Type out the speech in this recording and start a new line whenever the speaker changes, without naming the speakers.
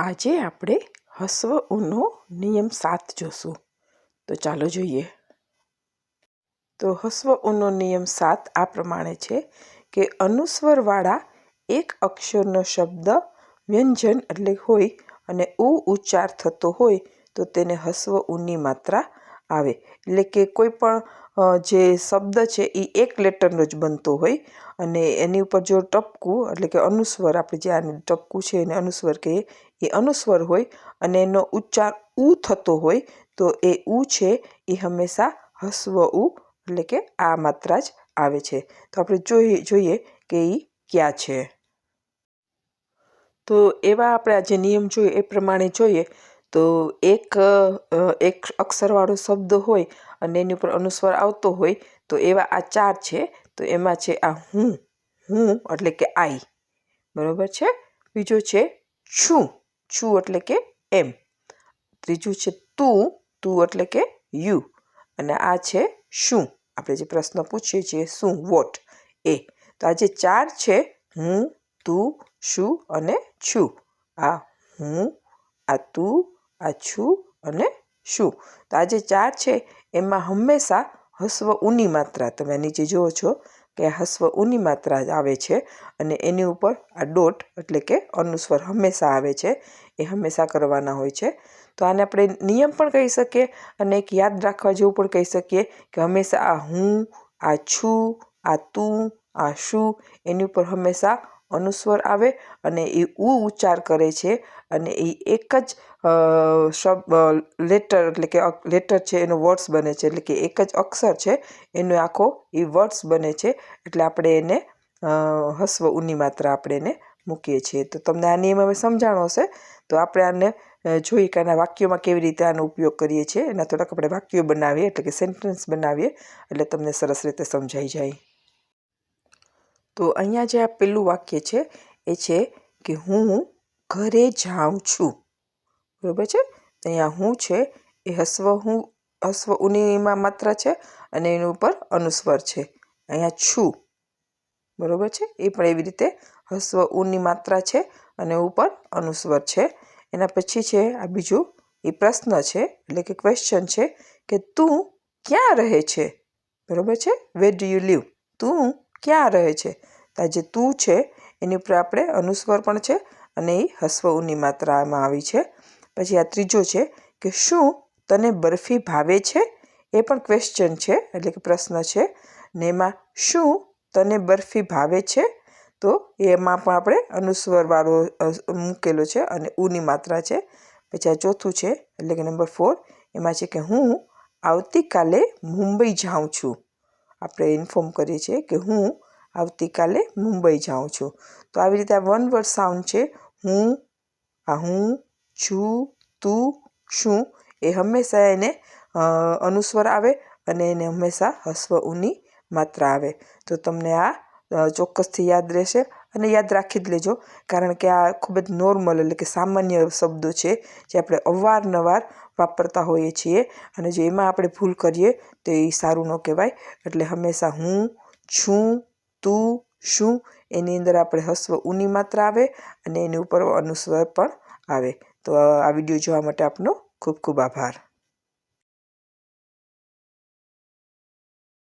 આજે આપણે હસ્વ ઉનો નિયમ સાત જોશું. તો ચાલો જોઈએ. તો હસ્વ ઉનો નિયમ સાત આ પ્રમાણે છે કે અનુસ્વરવાળા એક અક્ષરનો શબ્દ વ્યંજન એટલે હોય અને ઉ ઉચ્ચાર થતો હોય તો તેને હસ્વ ઉની માત્રા આવે. એટલે કે કોઈ પણ જે શબ્દ છે એ એક લેટરનો જ બનતો હોય. અને એની ઉપર જો ટપકું, એટલે કે અનુસ્વર, આપણે જે આને ટપકું છે એને અનુસ્વર કહીએ, એ અનુસ્વર હોય અને એનો ઉચ્ચાર ઉ થતો હોય, તો એ ઉ છે એ હંમેશા હસ્વ ઉ, એટલે કે આ માત્રા જ આવે છે. તો આપણે જોઈએ જોઈએ કે એ ક્યાં છે. તો એવા આપણે જે નિયમ જોઈએ એ પ્રમાણે જોઈએ. તો એક એક અક્ષરવાળો શબ્દ હોય અને એની ઉપર અનુસ્વાર આવતો હોય, તો એવા આ ચાર છે. તો એમાં છે આ હું હું એટલે કે આઈ. બરાબર છે? બીજો છે છું છું એટલે કે એમ. ત્રીજું છે તું તું એટલે કે યુ. અને આ છે શું? આપણે જે પ્રશ્ન પૂછીએ છીએ, શું? વોટ? એ. તો આ જે ચાર છે, હું, તું, શું અને છું. આ હું, આ તું આ છું અને શું? તો આ જે ચાર છે, એમાં હંમેશા હસ્વ ઉની માત્રા. તમે નીચે જુઓ છો કે હસ્વ ઉની માત્રા જ આવે છે અને એની ઉપર આ ડોટ એટલે કે અનુસ્વર હંમેશા આવે છે, એ હંમેશા કરવાના હોય છે. તો આને આપણે નિયમ પણ કહી શકીએ અને એક યાદ રાખવા જેવું પણ કહી શકીએ કે હંમેશા આ હું, આ છું, આ તું, આ શું, એની ઉપર હંમેશા અનુસ્વર આવે અને એ ઉ ઉચ્ચાર કરે છે અને એ એક જ શબ્દ લેટર એટલે કે લેટર છે એનો વર્ડ્સ બને છે એટલે કે એક જ અક્ષર છે એનો આખો એ વર્ડ્સ બને છે એટલે આપણે એને હસ્વ ઉની માત્રા આપણે એને મૂકીએ છીએ. તો તમને આ નિયમ હવે સમજાણો હશે? તો આપણે આને જોઈ કે આના વાક્યોમાં કેવી રીતે આનો ઉપયોગ કરીએ છીએ એના થોડાક આપણે વાક્યો બનાવીએ એટલે કે સેન્ટેન્સ બનાવીએ એટલે તમને સરસ રીતે સમજાઈ જાય. તો અહીંયા જે આ પેલું વાક્ય છે, એ છે કે હું ઘરે જાઉં છું. બરાબર છે? અહીંયા હું છે, એ હસ્વ હું, હસ્વ ઉનીમાં માત્ર છે અને એની ઉપર અનુસ્વર છે. અહીંયા છું. બરાબર છે? એ પણ એવી રીતે હસ્વ ઉની માત્રા છે અને ઉપર અનુસ્વર છે. એના પછી છે આ બીજું, એ પ્રશ્ન છે, એટલે કે ક્વેશ્ચન છે કે તું ક્યાં રહે છે? બરાબર છે? વેર ડુ યુ લીવ તું ક્યાં રહે છે? આ જે તું છે, એની ઉપર આપણે અનુસ્વર પણ છે અને એ હસ્વ ઉની માત્રામાં આવી છે. પછી આ ત્રીજો છે કે શું તને બરફી ભાવે છે? એ પણ ક્વેશ્ચન છે, એટલે કે પ્રશ્ન છે. ને એમાં શું તને બરફી ભાવે છે? તો એમાં પણ આપણે અનુસ્વરવાળો મૂકેલો છે અને ઉની માત્રા છે. પછી આ ચોથું છે, એટલે કે નંબર ફોર એમાં છે કે હું આવતીકાલે મુંબઈ જાઉં છું. આપણે ઇન્ફોર્મ કરીએ છીએ કે હું આવતીકાલે મુંબઈ જાઉં છું. તો આવી રીતે આ વન વર્ડ સાઉન્ડ છે, હું, આ હું, છું, તું, શું, એ હંમેશા એને અનુસ્વર આવે અને એને હંમેશા હસ્વ ઉની માત્રા આવે. તો તમને આ ચોક્કસથી યાદ રહેશે. અને યાદ રાખી જ લેજો, કારણ કે આ ખૂબ જ નોર્મલ એટલે કે સામાન્ય શબ્દો છે, જે આપણે અવારનવાર વાપરતા હોઈએ છીએ અને જો એમાં આપણે ભૂલ કરીએ તો એ સારું ન કહેવાય. એટલે હંમેશા હું, છું, તું, શું, એની અંદર આપણે હસ્વ ઉની માત્રા આવે અને એની ઉપર અનુસ્વર પણ આવે. તો આ વીડિયો જોવા માટે આપનો ખૂબ ખૂબ આભાર.